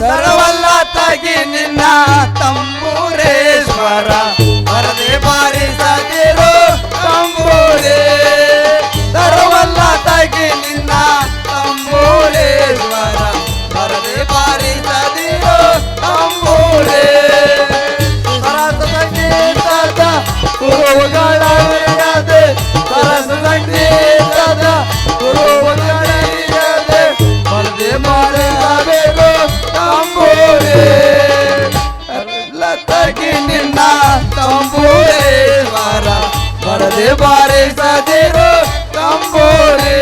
ಸರ್ವಲ್ಲ ತಗಿ ನಿನ್ನ ತಂಬೂರೇಶ್ವರ बारे सजेरो तंबोरे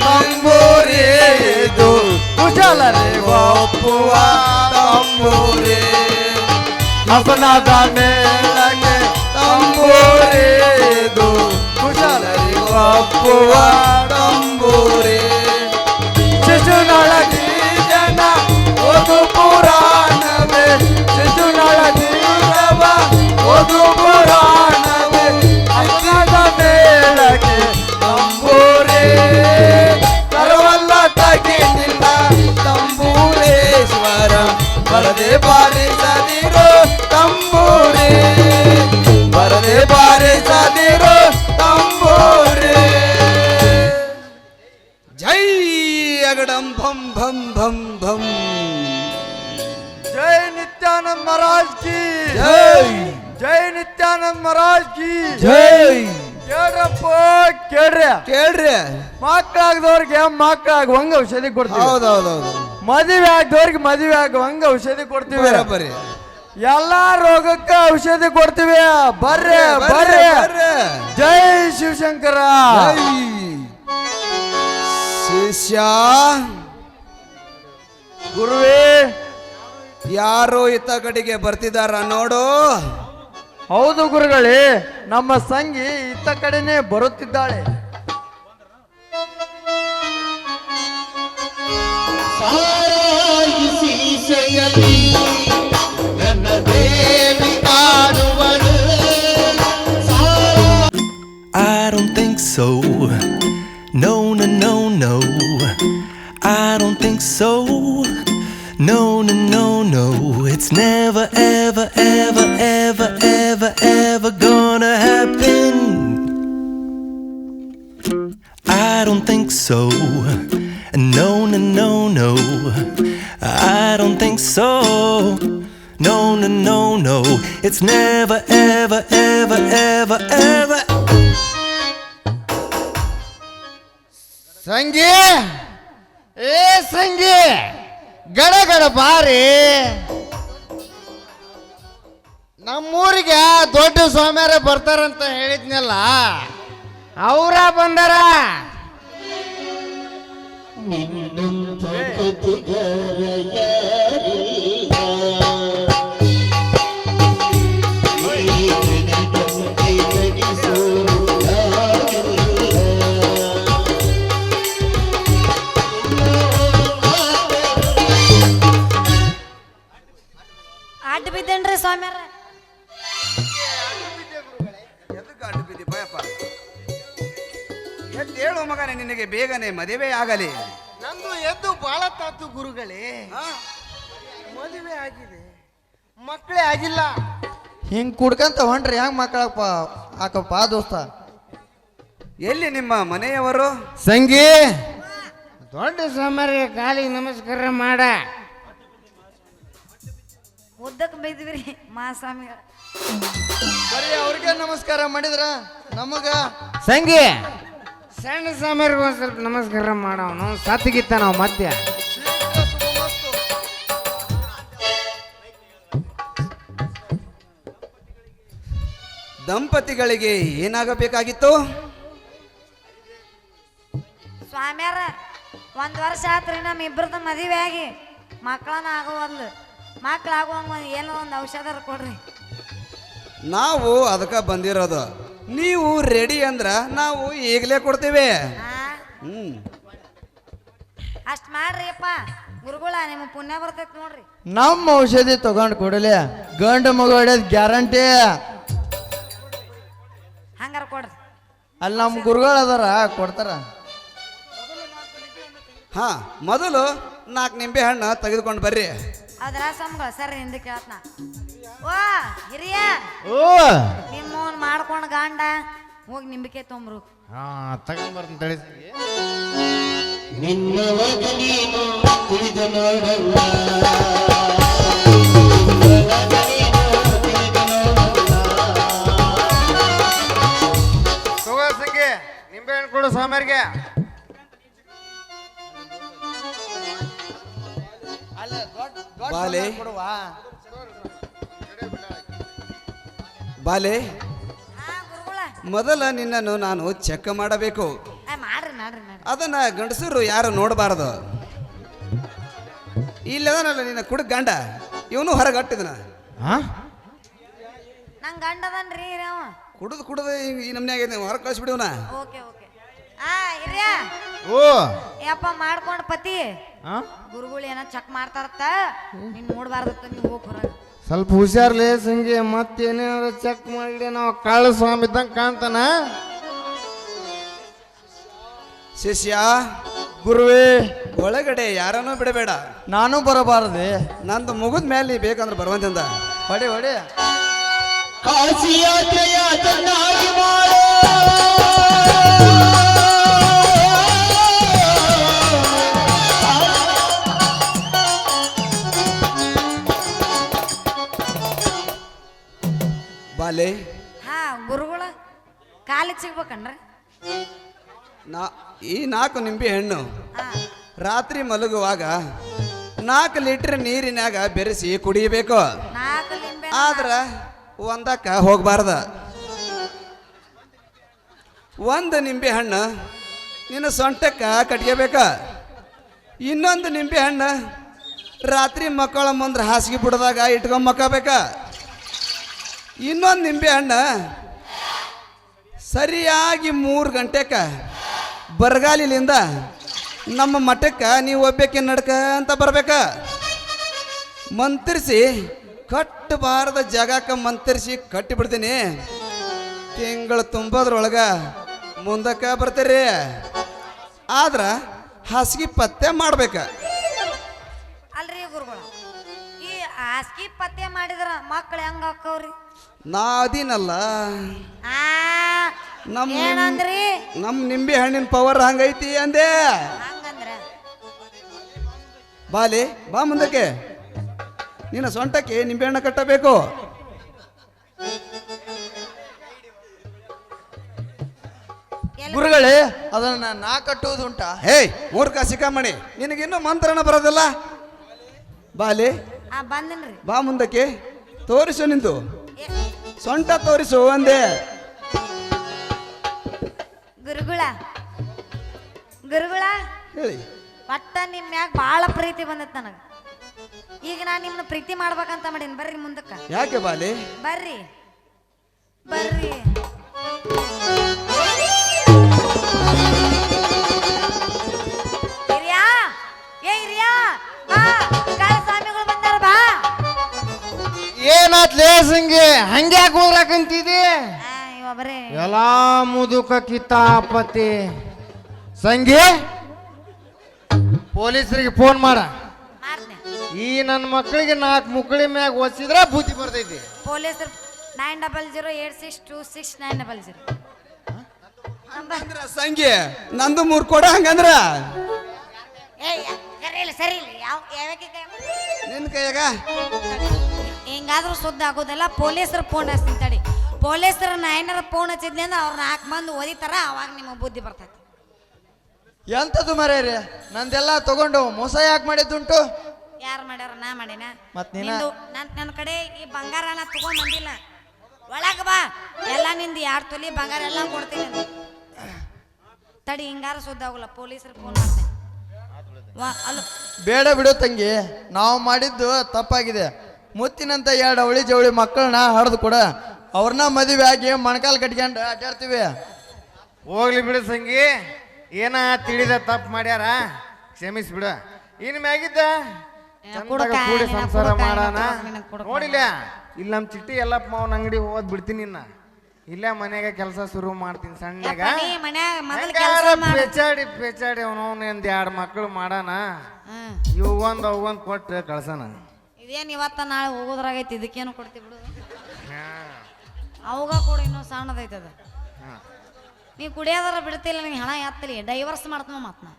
Longmore do, Ujala le wa opua. अपना दाने लगे तंबोरे दो खुशल बापुआ तंबोरे ಬರದೆ ಬಾರಿಸದಿರೋ ತಂಬೂರೆ ಬರದೆ ಬಾರಿಸದಿರೋ ತಂಬೂರೆ ಜೈ ಅಗಡಂ ಭಂ ಭಂ ಭಂ ಭಂ ಜೈ ನಿತ್ಯಾನಂದ ಮಹಾರಾಜ್ ಕಿ ಜೈ ಜೈ ನಿತ್ಯಾನಂದ ಮಹಾರಾಜ್ ಕಿ ಜೈ ಕೇಳ್ರಪ್ಪ ಕೇಳ್ರಿ. ಕೇಳ್ರಿ. ಮಕ್ಕಳಾಗದವ್ರಿಗೆ ಮಕ್ಕಳಾಗುವಂಗ ಔಷಧಿ ಕೊಡ್ತೀವಿ? ಹೌದೌದೌದು. ಮದುವೆ ಆಗದವ್ರಿಗೆ ಮದುವೆ ಆಗುವಂಗ ಔಷಧಿ ಕೊಡ್ತೀವಿ. ಬರ್ರಿ ಎಲ್ಲಾ ರೋಗಕ್ಕೆ ಔಷಧಿ ಕೊಡ್ತೀವಿ. ಬರ್ರಿ ಬರ್ರಿ ಜೈ ಶಿವಶಂಕರ. ಶಿಷ್ಯ. ಗುರುವೇ ಯಾರು ಇತ್ತ ಕಡೆಗೆ ಬರ್ತಿದಾರ ನೋಡು. ಹೌದು ಗುರುಗಳೇ ನಮ್ಮ ಸಂಗಿ ಇತ್ತ ಕಡೆನೇ ಬರುತ್ತಿದ್ದಾಳೆ. ever, ever gonna happen. I don't think so. No, no, no, no. I don't think so. No, no, no, no. It's never, ever, ever, ever, ever. ಸಂಗಿ ಏ ಸಂಗಿ ಗಡ ಗಡ ಬಾರಿ ನಮ್ಮೂರಿಗೆ ದೊಡ್ಡ ಸ್ವಾಮಿಯಾರ ಬರ್ತಾರಂತ ಹೇಳಿದ್ನಲ್ಲ ಅವರ ಬಂದಾರ. ಬೇಗನೆ ಮದುವೆ ಆಗಲಿ. ನಂದು ಎದ್ದು ಬಾಳ ತಾತು ಗುರುಗಳೇ. ಮದುವೆ ಆಗಿದೆ. ಮಕ್ಕಳೇ ಆಗಿಲ್ಲ. ಹಿಂಗ್ ಕುಡ್ಕಂತ ಹೊಂಟ್ರಿ ಹೆಂಗ್ ಮಕ್ಕಳಪ್ಪ? ಹಾಕಪ್ಪ ದೋಸ್ತ. ಎಲ್ಲಿ ನಿಮ್ಮ ಮನೆಯವರು? ಸಂಗಿ! ದೊಡ್ಡ ಸ್ವಾಮಿಯರಿಗೆ ಕಾಲಿಗೆ ನಮಸ್ಕಾರ ಮಾಡ. ಉದ್ದಕ್ಕೆ ಬೈದ್ವಿ ಮಾ ಸ್ವಾಮಿ ಬರೀ ಅವ್ರಿಗೆ ನಮಸ್ಕಾರ ಮಾಡಿದ್ರ? ನಮಗ? ಸಂಗಿ! ಸಣ್ಣ ಸ್ವಾಮಿಯರಿಗೆ ಒಂದು ಸ್ವಲ್ಪ ನಮಸ್ಕಾರ ಮಾಡೋನು. ಸತ್ತಿಗಿತ್ತ ನಾವು ಮತ್ತೆ. ದಂಪತಿಗಳಿಗೆ ಏನಾಗಬೇಕಾಗಿತ್ತು? ಸ್ವಾಮ್ಯಾರ ಒಂದ್ ವರ್ಷ ಆತ್ರಿ ನಮ್ಮ ಇಬ್ಬರದ ಮದುವೆ ಆಗಿ ಮಕ್ಕಳನ್ನ ಆಗುವಂದು ಮಕ್ಳು ಆಗುವಂಗ ಏನೋ ಒಂದು ಔಷಧ ಕೊಡ್ರಿ. ನಾವು ಅದಕ್ಕೆ ಬಂದಿರೋದು. ನೀವು ರೆಡಿ ಅಂದ್ರ ನಾವು ಈಗಲೇ ಕೊಡ್ತೇವೆ. ಹ್ಮ್. ಅಷ್ಟ್ ಮಾಡ್ರಿಪ್ಪ ಗುರುಗಳ ನಿಮ್ಮ ಪುಣ್ಯ ಬರ್ತೈತಿ ನೋಡ್ರಿ. ನಮ್ಮ ಔಷಧಿ ತಗೊಂಡ್ ಕೊಡಲಿ. ಗಂಡು ಮಗು ಹೊಡೆಯೋದು ಗ್ಯಾರಂಟಿ. ಹಂಗಾರ ಕೊಡ್ರಿ. ಅಲ್ಲಿ ನಮ್ಮ ಗುರುಗಳು ಅದಾರ ಕೊಡ್ತಾರ. ಹಾ ಮೊದಲು ನಾಲ್ಕು ನಿಂಬೆ ಹಣ್ಣು ತೆಗೆದುಕೊಂಡು ಬರ್ರಿ. ಅದ್ರ ಸಂಬಳ ಸರಿ ಹಿಂದೆ ಕೇಳತ್ನ. ಓ ಹಿರಿಯ. ಓ. ಮಾಡ್ಕೊಂಡ್ ಗಂಡ ಹೋಗಿ ನಿಂಬಿಕೆ ತೊಂಬ್ರು. ಹಾ ತಗೊಂಡ್ಬರ್ತೀನಿ ತಡಿ ಸಂಗಿ ತಗೋ ಸಂಗಿ ನಿಂಬೆ ಹಣ್ಣು ಕೊಡು ಸಾಮಾರಿಗೆ ಬಾಲೆ. ಬಾಲೆ. ಮೊದಲ ನಿನ್ನನ್ನು ನಾನು ಚೆಕ್ ಮಾಡಬೇಕು. ಆ, ಮಾಡ್ರಿ ಮಾಡ್ರಿ ಮಾಡ್ರಿ. ಅದನ್ನ ಗಂಡಸರು ಯಾರು ನೋಡಬಾರದು? ಇಲ್ಲದನಲ್ಲ ನಿನ್ನ ಕುಡ ಗಂಡ. ಇವನು ಹೊರಗಟ್ಟಿದನ ಹಾ ನಂಗ್ ಗಂಡ ಅದನ್ರಿ ಅವ ಕುಡಿದು ಕುಡಿದು ಈ ನಮ್ನ್ಯಾಗ ಹೊರಗೆ ಕಳಿಸ್ಬಿಡಿವನ ಓಕೆ ಓಕೆ. ಆ ಓ. ಯಪ್ಪ ಮಾಡ್ಕೊಂಡ್ ಪತಿ. ಗುರುಗಳು ಏನೋ ಚೆಕ್ ಮಾಡ್ತಾರತ್ತ. ನೀನ್ ನೋಡ್ಬಾರ್ದತ್ತ ನೀವು ಹೋಗ್ ಹೊರಗೆ. ಸ್ವಲ್ಪ ಹುಷಾರ್ಲೇ ಸಂಗಿ ಮತ್ತೇನೇನಾದ್ರು ಚೆಕ್ ಮಾಡಿ ನಾವು ಕಾಳು ಸ್ವಾಮಿ ಇದ್ದಂಗೆ ಕಾಣ್ತಾನ? ಶಿಷ್ಯ ಗುರುವೇ ಒಳಗಡೆ ಯಾರನ್ನೂ ಬಿಡಬೇಡ. ನಾನು ಬರಬಾರದೆ. ನಂದು ಮುಗಿದ ಮೇಲೆ ನೀ ಬೇಕಂದ್ರೆ ಬರುವಂತಿಂದ ಹೊಡಿ ಹೊಡಿ. ಬಾಲೆ ಕಾಲಿಗೆ ಸಿಗ್ಬೇಕನ್ರಿ? ನಾ ಈ ನಾಲ್ಕು ನಿಂಬೆ ಹಣ್ಣು ರಾತ್ರಿ ಮಲಗುವಾಗ ನಾಲ್ಕು ಲೀಟರ್ ನೀರಿನಾಗ ಬೆರೆಸಿ ಕುಡಿಯಬೇಕು ನಾಲ್ಕು ಲಿಂಬೆ ಆದ್ರ ಒಂದಕ್ಕ ಹೋಗಬಾರ್ದ. ಒಂದು ನಿಂಬೆ ಹಣ್ಣು ನಿನ್ನ ಸೊಂಟಕ್ಕ ಕಟ್ಕೋಬೇಕ ಇನ್ನೊಂದು ನಿಂಬೆ ಹಣ್ಣು ರಾತ್ರಿ ಮಕ್ಕಳ ಮುಂದ್ರೆ ಹಾಸಿಗೆ ಬಿಡದಾಗ ಇಟ್ಕೊಂಡು ಮಕ್ಕಬೇಕ. ಇನ್ನೊಂದು ನಿಂಬೆ ಹಣ್ಣು ಸರಿಯಾಗಿ ಮೂರು ಗಂಟೆಕ ಬರಗಾಲಿಲಿಂದ ನಮ್ಮ ಮಠಕ್ಕೆ ನೀವು ಒಬ್ಬಕ್ಕೆ ನಡ್ಕ ಅಂತ ಬರ್ಬೇಕ? ಮಂತ್ರಿಸಿ ಕಟ್ಟಬಾರದ ಜಾಗಕ್ಕೆ ಮಂತ್ರಿಸಿ ಕಟ್ಟಿಬಿಡ್ತೀನಿ. ತಿಂಗಳು ತುಂಬೋದ್ರೊಳಗೆ ಮುಂದಕ್ಕೆ ಬರ್ತೀರಿ. ಆದ್ರೆ ಹಾಸಿಗೆ ಪತ್ತೆ ಮಾಡ್ಬೇಕ. ಅಲ್ರಿ ಗುರುಗಳ ಈ ಹಾಸಿಗೆ ಪತ್ತೆ ಮಾಡಿದ್ರ ಮಕ್ಕಳು ಹೆಂಗ ಹಾಕವ್ರಿ? ನಾ ಅದಿನಲ್ಲ ಆ ನಮ್ ಏನಂದ್ರಿ? ನಮ್ಮ ನಿಂಬೆ ಹಣ್ಣಿನ ಪವರ್ ಹಂಗೈತಿ ಅಂದೆ. ಹಂಗಂದ್ರ? ಬಾಲಿ ಬಾ ಮುಂದಕ್ಕೆ. ನಿನ್ನ ಸೊಂಟಕ್ಕೆ ನಿಂಬೆ ಹಣ್ಣು ಕಟ್ಟಬೇಕು. ಗುರುಗಳೇ ಅದನ್ನ ನಾ ಕಟ್ಟುವುದು ಉಂಟಾ? ಹೇಯ್ ಮೂರ್ಖ ಸಿಕ್ಕಾಮಣಿ ನಿನಗಿನ್ನೂ ಮಂತ್ರಣ ಬರೋದಿಲ್ಲ? ಬಾಲಿ ಆ ಬಂದಿನ್ರಿ. ಬಾ ಮುಂದಕ್ಕೆ. ತೋರಿಸು ನಿಂದು. ಸೊಂಟ ತೋರಿಸು ಅಂದೆ. ಗುರುಗಳ. ಗುರುಗಳ ಹೇಳಿ. ಒಟ್ಟ ನಿಮ್ ಮ್ಯಾಗ ಭಾಳ ಪ್ರೀತಿ ಬಂದತ್ ನನಗ. ಈಗ ನಾನು ನಿಮ್ನ ಪ್ರೀತಿ ಮಾಡ್ಬೇಕಂತ ಮಾಡೀನಿ ಬರ್ರಿ ಮುಂದಕ್ಕ. ಯಾಕೆ ಬಾಲಿ? ಬರ್ರಿ. ಬರ್ರಿ. ಹಿರಿಯಾ ಏ ಹಿರಿಯಾ ಬಾ ಸ್ವಾಮಿಗಳು ಬಂದಾರ ಬಾ. ಏನಾತ್ ಲೇ ಸಂಗಿ ಹಂಗ್ಯಾಕೆ ಹೋಗ್ಲಾಕಂತಿದಿ? ಇವ ಎಲ್ಲಾ ಮುದುಕ ಕಿತಾಪತಿ. ಸಂಗಿ ಪೊಲೀಸರಿಗೆ ಫೋನ್ ಮಾಡ. ಮಾಡ್ತೀನಿ ಈ ನನ್ನ ಮಕ್ಕಳಿಗೆ ನಾಲ್ಕು ಮುಕ್ಕಳಿ ಮ್ಯಾಗ ಒಸಿದ್ರೆ ಬುದ್ಧಿ ಬರ್ತೈತಿ ಪೊಲೀಸರು nine double zero eight six two six nine double zero. ಅಂದ್ರ ಸಂಗಿ ನಂದು ಮೂರ್ ಕೊಡ ಹಂಗಂದ್ರ. ಏ ಸರಿ ಇಲ್ಲ ಸರಿ ಇಲ್ಲ. ಯಾವ ಯಾವ್ಯಾಕೆ ಕೈ? ನಿನ್ನ ಕೈಯಾಗ? ಹಿಂಗಾದ್ರೂ ಸುದ್ದ ಆಗೋದಿಲ್ಲ ಪೊಲೀಸರು ಫೋನ್ ಹಚ್ತೀನಿ ತಡಿ. ಪೊಲೀಸರು ನಾಯನರ ಫೋನ್ ಹಚ್ಚಿದ್ನಿ ಅಂದ್ರೆ ಅವ್ರು ನಾಲ್ಕು ಮಂದಿ ಓದಿತಾರ ಅವಾಗ ನಿಮಗೆ ಬುದ್ಧಿ ಬರ್ತೈತಿ. ಎಂತದು ಮರೇರಿ ನಂದೆಲ್ಲ ತಗೊಂಡು ಮೋಸ ಯಾಕೆ ಮಾಡಿದ್ದುಂಟು? ಯಾರು ಮಾಡ್ಯಾರ? ನಾ ಮಾಡಿನ? ಮತ್ತೆ ನೀನ? ನಿಂದು ನನ್ನ ನನ್ನ ಕಡೆ ಈ ಬಂಗಾರ ಎಲ್ಲ ತಗೊಂಡ್ ಬಂದಿಲ್ಲ. ಒಳಗೆ ಬಾ. ಎಲ್ಲ ನಿಂದು ಯಾರ್ ತೊಲಿ ಬಂಗಾರ ಎಲ್ಲ ಕೊಡ್ತೀನಿ ಅಂದೆ. ತಡಿ ಹಿಂಗಾರ ಸುದ್ದ ಆಗೋಲ್ಲ. ಪೊಲೀಸರು ಫೋನ್ ಮಾಡ್ತೀನಿ. ವಾ ಅಲ್ಲ ಬೇಡ ಬಿಡು ತಂಗಿ. ನಾವು ಮಾಡಿದ್ದು ತಪ್ಪಾಗಿದೆ. ಮುತ್ತಿನಂತ ಎರಡು ಅವಳಿ ಜವಳಿ ಮಕ್ಕಳನ್ನ ಹಡ್ದು ಕೊಡ. ಅವ್ರನ್ನ ಮದುವೆ ಆಗಿ ಮಣಕಾಲ್ ಕಟ್ಕೊಂಡು ಆಟಾಡ್ತೀವಿ ಹೋಗ್ಲಿ ಬಿಡು ಸಂಗಿ. ಏನ ತಿಳಿದ ತಪ್ಪು ಮಾಡ್ಯಾರ? ಕ್ಷಮಿಸ್ಬಿಡು. ಇನ್ ಮ್ಯಾಗಿದ್ದ ಚಂದಾಗ ಕೂಡಿ ಸಂಸಾರ ಮಾಡೋಣ. ನೋಡಿಲ್ಲ? ಇಲ್ಲಿ ನಮ್ಮ ಚಿಟ್ಟಿ ಎಲ್ಲಪ್ಪ ಅವನ ಅಂಗಡಿ ಹೋದ್ ಬಿಡ್ತೀನಿ ಇನ್ನ. ಇಲ್ಲೇ ಮನ್ಯಾಗ ಕೆಲಸ ಶುರು ಮಾಡ್ತೀನಿ ಸಣ್ಣಗ. ಯಪ್ಪ, ನೀ ಮನ್ಯಾಗ ಮೊದಲು ಹೆಂಗಾರ ಕೆಲಸ ಮಾಡ. ಪೆಚಾಡಿ ಪೆಚಾಡಿ ಅವನವನ್ ಎಂದ ಎರಡು ಮಕ್ಕಳು ಮಾಡೋಣ. ಇವಂದ್ ಅವಂದ್ ಕೊಟ್ಟು ಕಳ್ಸೋಣ. ಇದೇನು ಇವತ್ತ ನಾಳೆ ಹೋಗೋದ್ರಾಗೈತಿ? ಇದಕ್ಕೇನು ಕೊಡ್ತೀವಿ ಬಿಡು. ಅವಾಗ ಕೂಡ ಇನ್ನೂ ಸಣ್ಣದೈತೆ ಅದು ನೀ ಕುಡಿಯೋದಾರ ಬಿಡ್ತಿಲ್ಲ ನಿಂಗೆ ಹಣ ಎತ್ತಲಿ ಡೈವರ್ಸ್ ಮಾಡ್ತಾನ ಮತ್ ನಾ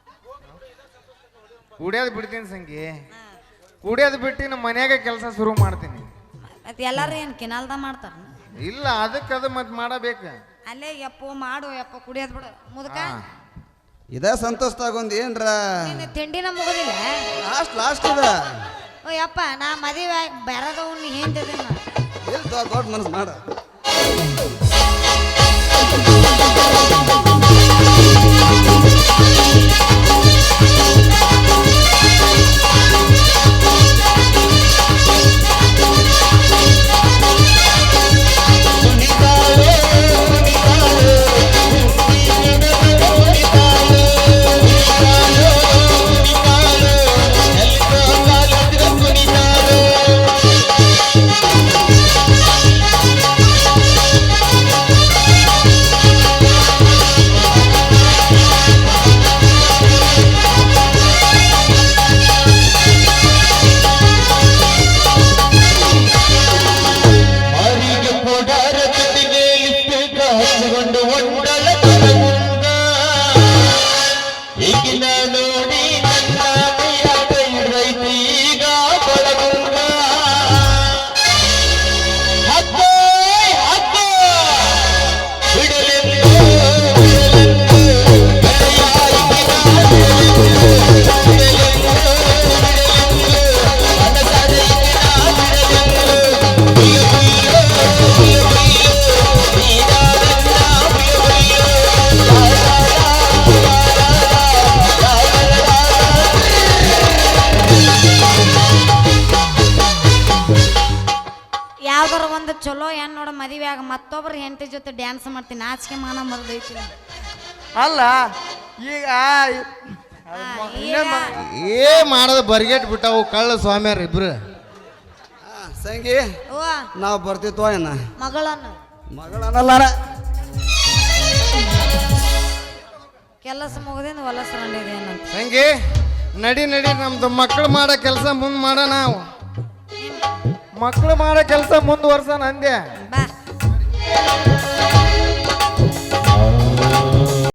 ಕುಡಿಯೋದು ಬಿಡ್ತೀನಿ ಸಂಗಿ. ಕುಡಿಯೋದು ಬಿಟ್ಟು ನಮ್ಮ ಮನ್ಯಾಗ ಕೆಲಸ ಶುರು ಮಾಡ್ತೀನಿ. ಮತ್ತೆ ಎಲ್ಲರೂ ಏನು ಕಿನಾಲ್ದ ಮಾಡ್ತಾರ? ಇಲ್ಲ ಅದಕ್ಕೆ ಅದು ಮತ್ತೆ ಮಾಡಬೇಕು. ಅಲ್ಲೇ ಯಪ್ಪ ಮಾಡು ಯಪ್ಪ ಕುಡಿಯೋದು ಬಿಡು. ಮುದುಕ? ಇದ ಸಂತೋಷ ಒಂದು ಏನ್ರ? ನಿನ್ನ ತಿಂಡಿನ ಮುಗುದಿಲ್ಲ? ಲಾಸ್ಟ್ ಲಾಸ್ಟ್ ಇದ. ಓ ಯಪ್ಪ ನಾ ಮದುವೆ ಬರದವ್ ನಾ ದೊಡ್ಡ ಮನಸ್ಸು ಮಾಡ. Boom. ಹೆಂಟಿ ಹೆಂಡತಿ ಜೊತೆ ಡ್ಯಾನ್ಸ್ ಮಾಡ್ತೀನಿ. ನಾಚಿಕೆ ಮಾನ ಮರದೈತಿ ಅಲ್ಲ ಈಗ ಏ ಮಾಡದ ಬರ್ಗೆಟ್ ಬಿಟ್ಟವು ಕಳ್ಳ ಸ್ವಾಮಿಯವ್ರ ಇಬ್ರು. ಸಂಗಿ ಓ ನಾವು ಬರ್ತಿತ್ತು ಏನ ಮಗಳನ್ನ. ಮಗಳನ್ನಲ್ಲಾರ. ಕೆಲಸ ಮುಗಿದಿಂದ ಹೊಲಸ ರಂಡಿದೆ ಏನಂತ. ಹಂಗೆ ನಡಿ ನಡಿ ನಮ್ದು ಮಕ್ಕಳು ಮಾಡೋ ಕೆಲಸ ಮುಂದೆ ಮಾಡೋಣ ನಾವು. ಮಕ್ಕಳು ಮಾಡೋ ಕೆಲಸ ಮುಂದುವರ್ಸೋಣ ಅಂದೆ. ಬಾ. Yeah.